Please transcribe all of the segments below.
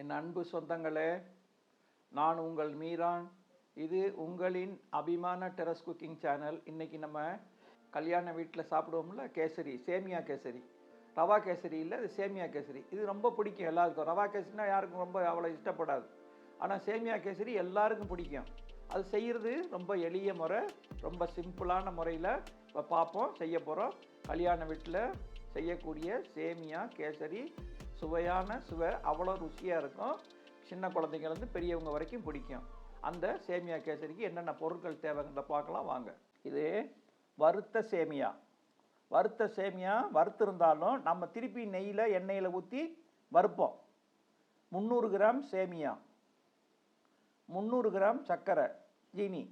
என் அன்பு சொந்தங்களே நான் உங்கள் மீரான். இது உங்களின் அபிமான டெரஸ் குக்கிங் சேனல். இன்றைக்கி நம்ம கல்யாண வீட்டில் சாப்பிடுவோம்ல கேசரி சேமியா கேசரி. ரவா கேசரி இல்லை அது சேமியா கேசரி. இது ரொம்ப பிடிக்கும் எல்லாருக்கும். ரவா கேசரினா யாருக்கும் ரொம்ப அவ்வளோ இஷ்டப்படாது. ஆனால் சேமியா கேசரி எல்லாருக்கும் பிடிக்கும். அது செய்கிறது ரொம்ப எளிய முறை ரொம்ப சிம்பிளான முறையில் இப்போ பார்ப்போம் செய்ய போகிறோம் கல்யாண வீட்டில் செய்யக்கூடிய சேமியா கேசரி சுவையான சுவை அவ்வளோ ருசியாக இருக்கும். சின்ன குழந்தைங்கலேருந்து பெரியவங்க வரைக்கும் பிடிக்கும். அந்த சேமியா கேசரிக்கு என்னென்ன பொருட்கள் தேவைங்கிறத பார்க்கலாம் வாங்க. இது வறுத்த சேமியா. வறுத்த சேமியா வறுத்திருந்தாலும் நம்ம திருப்பி நெய்யில் எண்ணெயில் ஊற்றி வறுப்போம். முந்நூறு கிராம் சேமியா. முந்நூறு கிராம் சர்க்கரை ஜீனி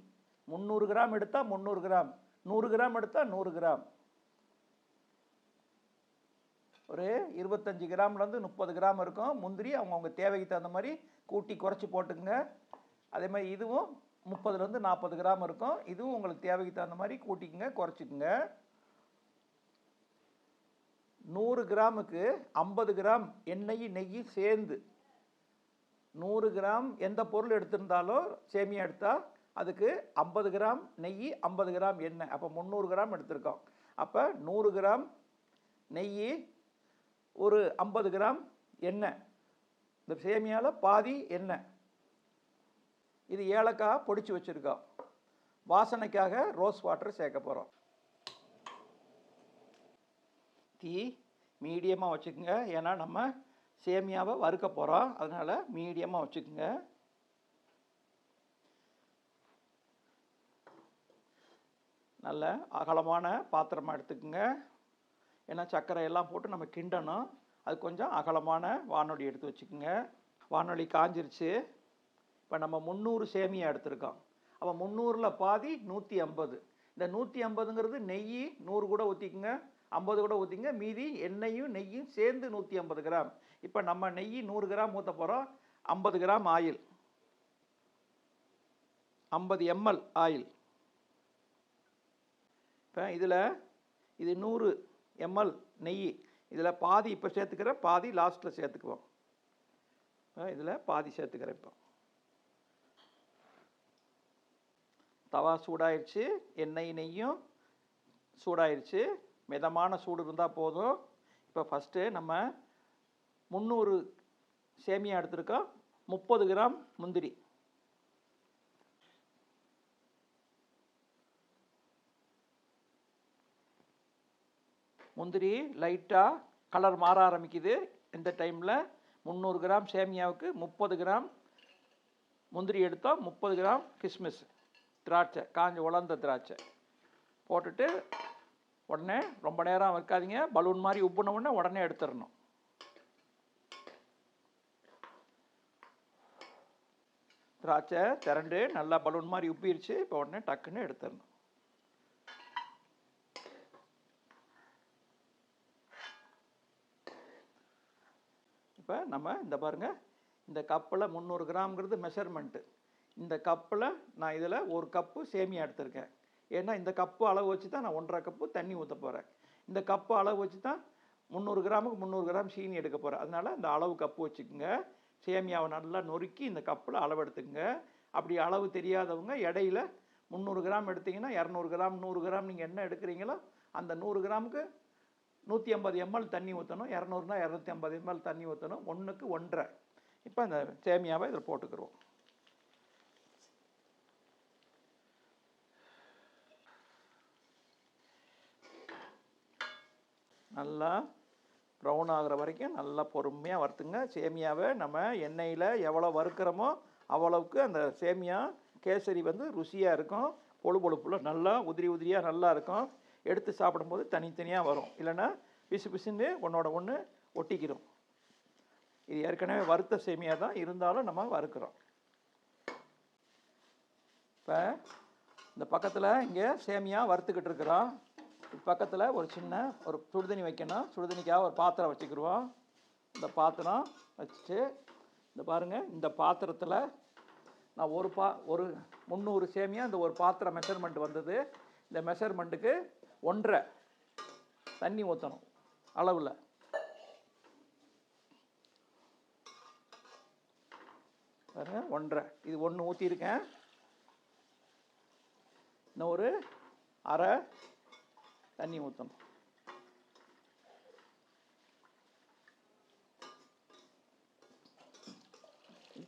முந்நூறு கிராம் எடுத்தால் முந்நூறு கிராம். நூறு கிராம் எடுத்தால் நூறு கிராம். ஒரு இருபத்தஞ்சி கிராம்லேருந்து முப்பது கிராம் இருக்கும். முந்திரி அவங்கவுங்க தேவைக்கு தகுந்த மாதிரி கூட்டி குறைச்சி போட்டுக்குங்க. அதே மாதிரி இதுவும் முப்பதுலேருந்து நாற்பது கிராம் இருக்கும். இதுவும் உங்களுக்கு தேவைக்கு தகுந்த மாதிரி கூட்டிக்குங்க குறைச்சிக்குங்க. நூறு கிராமுக்கு ஐம்பது கிராம் எண்ணெய் நெய் சேர்ந்து நூறு கிராம் எந்த பொருள் எடுத்திருந்தாலும் சேமியா எடுத்தால் அதுக்கு ஐம்பது கிராம் நெய் ஐம்பது கிராம் எண்ணெய். அப்போ முந்நூறு கிராம் எடுத்திருக்கோம். அப்போ நூறு கிராம் நெய் ஒரு ஐம்பது கிராம் எண்ணெய். இந்த சேமியாவில் பாதி எண்ணெய். இது ஏலக்காய் பொடிச்சு வச்சுருக்கோம். வாசனைக்காக ரோஸ் வாட்டர் சேர்க்க போகிறோம் தீ மீடியமாக வச்சுக்கோங்க. ஏன்னா நம்ம சேமியாவை வறுக்க போகிறோம் அதனால் மீடியமாக வச்சுக்கோங்க. நல்ல அகலமான பாத்திரமாக எடுத்துக்கோங்க. ஏன்னா சர்க்கரை எல்லாம் போட்டு நம்ம கிண்டணும். அது கொஞ்சம் அகலமான வானொலி எடுத்து வச்சுக்கோங்க. வானொலி காஞ்சிருச்சு. இப்போ நம்ம முந்நூறு சேமியா எடுத்திருக்கோம். அப்போ முந்நூறில் பாதி நூற்றி ஐம்பது. இந்த நூற்றி ஐம்பதுங்கிறது நெய் நூறு கூட ஊற்றிக்குங்க ஐம்பது கூட ஊற்றிங்க மீதி எண்ணெயும் நெய்யும் சேர்ந்து நூற்றி ஐம்பது கிராம். இப்போ நம்ம நெய் நூறு கிராம் ஊற்ற போகிறோம் ஐம்பது கிராம் ஆயில். ஐம்பது எம்எல் ஆயில். இப்போ இதில் இது நூறு எம்எல் நெய் இதில் பாதி இப்போ சேர்த்துக்கிறேன் பாதி லாஸ்ட்டில் சேர்த்துக்குவோம். இதில் பாதி சேர்த்துக்கிறேன் இப்போ. தவா சூடாயிடுச்சு எண்ணெய் நெய்யும் சூடாயிருச்சு. மிதமான சூடு இருந்தால் போதும். இப்போ ஃபஸ்ட்டு நம்ம முந்நூறு சேமியா எடுத்திருக்கோம். முப்பது கிராம் முந்திரி. முந்திரி லைட்டாக கலர் மாற ஆரம்பிக்குது. இந்த டைமில் முந்நூறு கிராம் சேமியாவுக்கு முப்பது கிராம் முந்திரி எடுத்தோம். முப்பது கிராம் கிஸ்மிஸ் திராட்சை காஞ்சி உலர்ந்த திராட்சை. போட்டுட்டு உடனே ரொம்ப நேரம் வைக்காதீங்க பலூன் மாதிரி உப்புன உடனே உடனே எடுத்துடணும். திராட்சை திரண்டு நல்லா பலூன் மாதிரி உப்பிருச்சு இப்போ உடனே டக்குன்னு எடுத்துடணும். இப்போ நம்ம இந்த பாருங்கள் இந்த கப்பில் முந்நூறு கிராம்ங்கிறது மெஷர்மெண்ட்டு இந்த கப்பில் நான் இதில் ஒரு கப்பு சேமியா எடுத்திருக்கேன். ஏன்னா இந்த கப்பு அளவு வச்சு தான் நான் ஒன்றரை கப்பு தண்ணி ஊற்ற போகிறேன் இந்த கப்பு அளவு வச்சு தான் முந்நூறு கிராமுக்கு முந்நூறு கிராம் சீனி எடுக்க போகிறேன் அதனால் இந்த அளவு கப்பு வச்சுக்கோங்க. சேமியாவை நல்லா நொறுக்கி இந்த கப்பில் அளவு எடுத்துக்கங்க. அப்படி அளவு தெரியாதவங்க இடையில முந்நூறு கிராம் எடுத்தீங்கன்னா இரநூறு கிராம் நூறு கிராம் நீங்கள் என்ன எடுக்கிறீங்களோ அந்த நூறு கிராமுக்கு நூற்றி ஐம்பது எம்எல் தண்ணி ஊற்றணும் இரநூறுனா இரநூத்தி ஐம்பது எம்எல் தண்ணி ஊற்றணும் ஒன்றுக்கு ஒன்றரை. இப்போ அந்த சேமியாவை இதில் போட்டுக்கிறோம் நல்லா ப்ரௌன் ஆகிற வரைக்கும் நல்லா பொறுமையாக வறுத்துங்க. சேமியாவை நம்ம எண்ணெயில் எவ்வளோ வறுக்கிறோமோ அவ்வளவுக்கு அந்த சேமியா கேசரி வந்து ருசியாக இருக்கும். பொழு பொழுப்புல நல்லா உதிரி உதிரியாக நல்லா இருக்கும். எடுத்து சாப்பிடும்போது தனித்தனியாக வரும். இல்லைன்னா பிசு பிசுன்னு ஒன்றோட ஒன்று ஒட்டிக்கிறோம் இது ஏற்கனவே வறுத்த சேமியாக தான் இருந்தாலும் நம்ம வறுக்கிறோம். இப்போ இந்த பக்கத்தில் இங்கே சேமியா வறுத்துக்கிட்டு இருக்கிறோம். பக்கத்தில் ஒரு சின்ன ஒரு சுடுதண்ணி வைக்கணும். சுடுதண்ணிக்காக ஒரு பாத்திரம் வச்சுக்கிடுவோம் இந்த பாத்திரம் வச்சுட்டு இந்த பாருங்கள் இந்த பாத்திரத்தில் நான் ஒரு பா ஒரு முந்நூறு சேமியா இந்த ஒரு பாத்திரம் மெஷர்மெண்ட் வந்தது. இந்த மெஷர்மெண்ட்டுக்கு ஒன்றரை. தண்ணி ஊற்றணும் அளவில். பாருங்க ஒன்றரை. இது ஒன்று ஊற்றிருக்கேன் இன்னும் ஒரு அரை தண்ணி ஊற்றணும்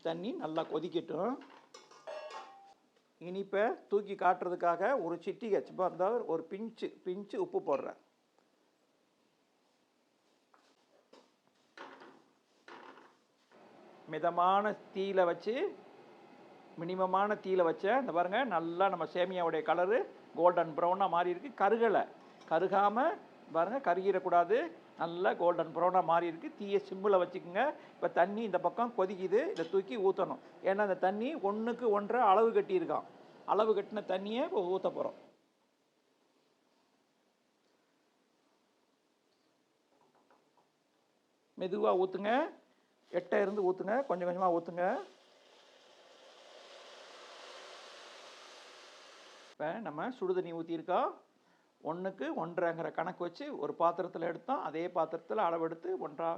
தண்ணி நல்லா கொதிக்கட்டும். இனிப்பை தூக்கி காட்டுறதுக்காக ஒரு சிட்டிகை சும்மா இருந்தால் ஒரு பிஞ்சு பிஞ்சு உப்பு போடுறேன். மிதமான தீயில வச்சு மினிமமான தீயில வச்சேன் இந்த பாருங்க நல்லா நம்ம சேமியாவுடைய கலரு கோல்டன் ப்ரௌனாக மாறி இருக்கு. கருகலை. கருகாமல் பாருங்க கருகிடக்கூடாது. நல்லா கோல்டன் ப்ரௌனாக மாறி இருக்கு. தீயை சிம்மில் வச்சுக்கோங்க. இப்போ தண்ணி இந்த பக்கம் கொதிக்குது. இதை தூக்கி ஊற்றணும் ஏன்னா அந்த தண்ணி ஒன்றுக்கு ஒன்றரை அளவு கட்டியிருக்கான். அளவு கட்டின தண்ணியை இப்போ ஊற்ற போகிறோம் மெதுவாக ஊற்றுங்க எட்டை இருந்து ஊற்றுங்க கொஞ்சம் கொஞ்சமாக ஊற்றுங்க இப்போ நம்ம சுடுதண்ணி ஊற்றியிருக்கோம் ஒன்றுக்கு ஒன்றரைங்கிற கணக்கு வச்சு ஒரு பாத்திரத்தில் எடுத்தோம். அதே பாத்திரத்தில் அளவெடுத்து ஒன்றா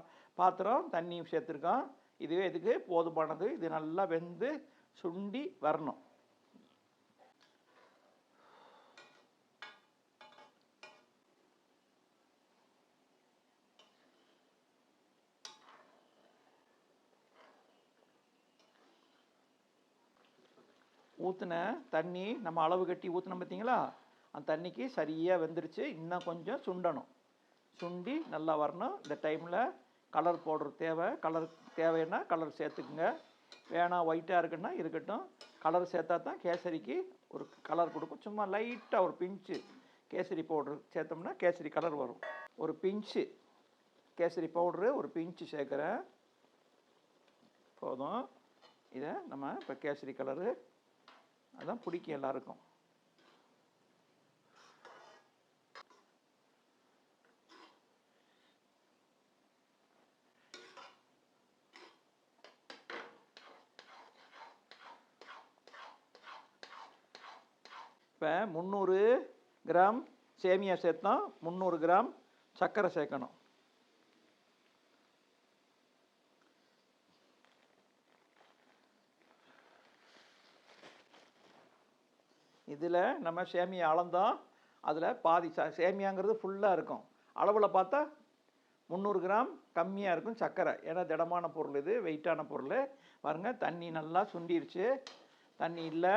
பாத்திரம் தண்ணி சேர்த்துருக்கோம். இதுவே இதுக்கு போதுமானது. இது நல்லா வெந்து சுண்டி வரணும். ஊற்றின தண்ணி நம்ம அளவு கட்டி ஊற்றினோம் பார்த்தீங்களா அந்த தண்ணிக்கு சரியாக வெந்துருச்சு. இன்னும் கொஞ்சம் சுண்டணும். சுண்டி நல்லா வரணும். இந்த டைமில் கலர் பவுடர் தேவை. கலர் தேவைன்னா கலர் சேர்த்துக்குங்க. வேணாம் ஒயிட்டாக இருக்குன்னா இருக்கட்டும். கலர் சேர்த்தா தான் கேசரிக்கு ஒரு கலர் கொடுக்கும். சும்மா லைட்டாக ஒரு பிஞ்சு கேசரி பவுட்ரு சேர்த்தோம்னா கேசரி கலர் வரும். ஒரு பிஞ்சு கேசரி பவுட்ரு ஒரு பிஞ்சு சேர்க்குறேன். போதும். இதை நம்ம இப்போ கேசரி கலரு அதான் பிடிக்கும் எல்லாருக்கும். இப்போ முந்நூறு கிராம் சேமியா சேர்த்தோம் முந்நூறு கிராம் சர்க்கரை சேர்க்கணும். இதில் நம்ம சேமியா அளந்தோம் அதில் பாதி ச சேமியாங்கிறது ஃபுல்லாக இருக்கும். அளவில் பார்த்தா முந்நூறு கிராம் கம்மியாக இருக்கும் சர்க்கரை ஏன்னா திடமான பொருள் இது வெயிட்டான பொருள். பாருங்கள் தண்ணி நல்லா சுண்டிருச்சு. தண்ணி இல்லை.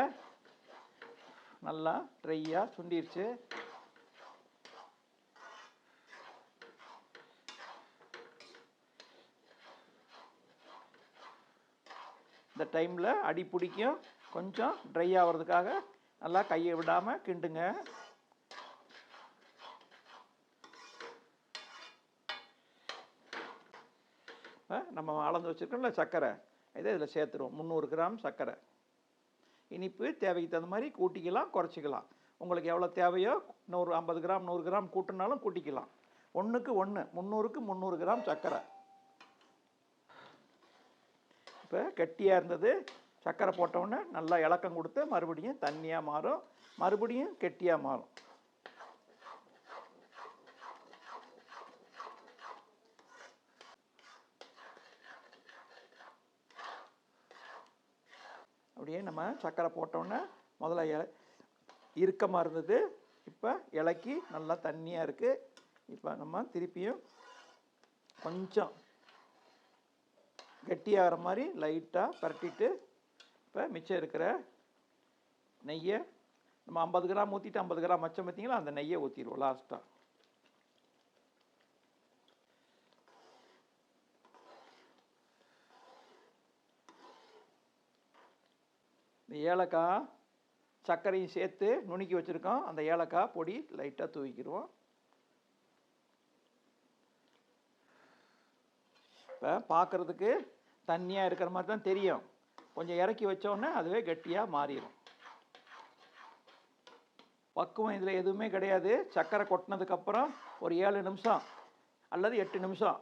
நல்லா ட்ரையாக சுண்டிருச்சு. இந்த டைமில் அடி பிடிக்கும். கொஞ்சம் ட்ரை ஆகிறதுக்காக நல்லா கையை விடாமல் கிண்டுங்க. நம்ம அளந்து வச்சுருக்கோம்ல சர்க்கரை இதை இதில் சேர்த்துருவோம். முந்நூறு கிராம் சர்க்கரை இனிப்பு தேவைக்கு தகுந்த மாதிரி கூட்டிக்கலாம் குறைச்சிக்கலாம். உங்களுக்கு எவ்வளோ தேவையோ நூறு ஐம்பது கிராம் நூறு கிராம் கூட்டினாலும் கூட்டிக்கலாம். ஒன்றுக்கு ஒன்று முந்நூறுக்கு முந்நூறு கிராம் சர்க்கரை. இப்போ கெட்டியாக இருந்தது சர்க்கரை போட்டவுடனே நல்லா இலக்கம் கொடுத்து மறுபடியும் தண்ணியாக மாறும். மறுபடியும் கெட்டியாக மாறும். அப்படியே நம்ம சர்க்கரை போட்டோன்னே முதல்ல இல- இறுக்கமாக இருந்தது. இப்போ இலக்கி நல்லா தண்ணியாக இருக்குது இப்போ நம்ம திருப்பியும் கொஞ்சம் கெட்டியாகிற மாதிரி லைட்டாக பரட்டிட்டு இப்போ மிச்சம் இருக்கிற நெய்யை நம்ம ஐம்பது கிராம் ஊற்றிட்டு ஐம்பது கிராம் மச்சம் பார்த்தீங்களா? அந்த நெய்யை ஊற்றிடுவோம் லாஸ்ட்டாக இந்த ஏலக்காய் சர்க்கரையும் சேர்த்து நுணுக்கி வச்சுருக்கோம். அந்த ஏலக்காய் பொடி லைட்டாக தூவிக்கிடுவோம் இப்போ பார்க்குறதுக்கு தண்ணியாக இருக்கிற மாதிரி தான் தெரியும். கொஞ்சம் இறக்கி வச்சோன்னே அதுவே கெட்டியாக மாறிடும் பக்குவம் இதில் எதுவுமே கிடையாது. சர்க்கரை கொட்டினதுக்கப்புறம் ஒரு ஏழு நிமிஷம் அல்லது எட்டு நிமிஷம்.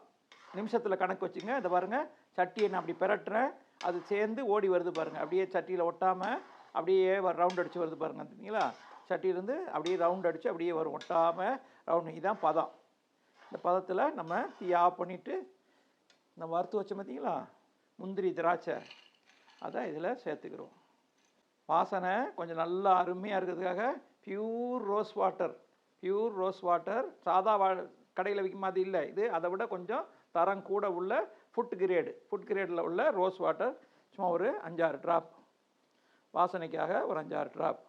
நிமிஷத்தில் கணக்கு வச்சுங்க. இதை பாருங்கள் சட்டியை நான் அப்படி பிரட்டுறேன். அது சேர்ந்து ஓடி வருது பாருங்கள் அப்படியே சட்டியில் ஒட்டாமல் அப்படியே ரவுண்ட் அடித்து வருது பாருங்கள் பார்த்தீங்களா சட்டியிலேருந்து அப்படியே ரவுண்ட் அடித்து அப்படியே வரும். ஒட்டாமல் ரவுண்ட் இதுதான் பதம். இந்த பதத்தில் நம்ம தீ ஆஃப் பண்ணிவிட்டு நம்ம வறுத்து வச்சோம் பார்த்தீங்களா முந்திரி திராட்சை. அதை இதில் சேர்த்துக்கிறோம். வாசனை கொஞ்சம் நல்லா அருமையாக இருக்கிறதுக்காக pure rose water pure rose water சாதா வா கடையில் விற்கும் மாதிரி இல்லை. இது அதை விட கொஞ்சம் தரம் கூட உள்ள ஃபுட் கிரேடு ஃபுட் கிரேடில் உள்ள ரோஸ் வாட்டர் சும்மா ஒரு அஞ்சாறு ட்ராப் வாசனைக்காக ஒரு அஞ்சாறு ட்ராப்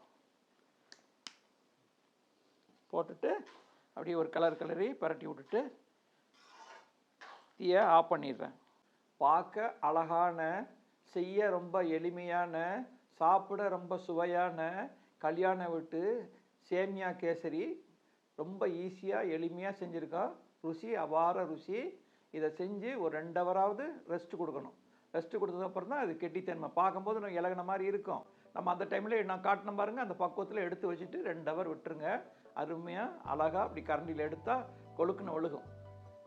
போட்டுட்டு அப்படியே ஒரு கலர் கலரி பரட்டி விட்டுட்டு தீயை ஆஃப் பண்ணிடுறேன். பார்க்க அழகான செய்ய ரொம்ப எளிமையான சாப்பிட ரொம்ப சுவையான கல்யாண வீட்டு சேமியா கேசரி ரொம்ப ஈஸியாக எளிமையாக செஞ்சுருக்கோம் ருசி அபார ருசி. இதை செஞ்சு ஒரு ரெண்டு ஹவராவது ரெஸ்ட் கொடுக்கணும். ரெஸ்ட் கொடுத்ததுக்கப்புறம் தான் அது கெட்டித்தன்மை. பார்க்கும்போது நம்ம இலகின மாதிரி இருக்கும். நம்ம அந்த டைமில் நான் காட்டின பாருங்க அந்த பக்குவத்தில் எடுத்து வச்சுட்டு ரெண்டு ஹவர் விட்டுருங்க. அருமையாக அழகாக அப்படி கரண்டியில் எடுத்தால் கொழுக்குன்னு ஒழுகும்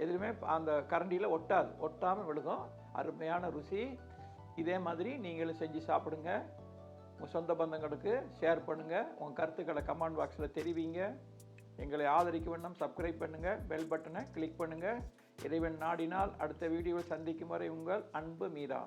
எதுவுமே அந்த கரண்டியில் ஒட்டாது. ஒட்டாமல் விழுகும். அருமையான ருசி. இதே மாதிரி நீங்களும் செஞ்சு சாப்பிடுங்க. உங்கள் சொந்த பந்தங்களுக்கு ஷேர் பண்ணுங்கள் உங்கள் கருத்துக்களை கமெண்ட் பாக்ஸில் தெரிவிங்க. எங்களை ஆதரிக்க வேண்டும் சப்ஸ்கிரைப் பண்ணுங்கள் பெல் பட்டனை கிளிக் பண்ணுங்கள் இறைவன் நாடினால் அடுத்த வீடியோவில் சந்திக்கும் வரை உங்கள் அன்பு மீரா.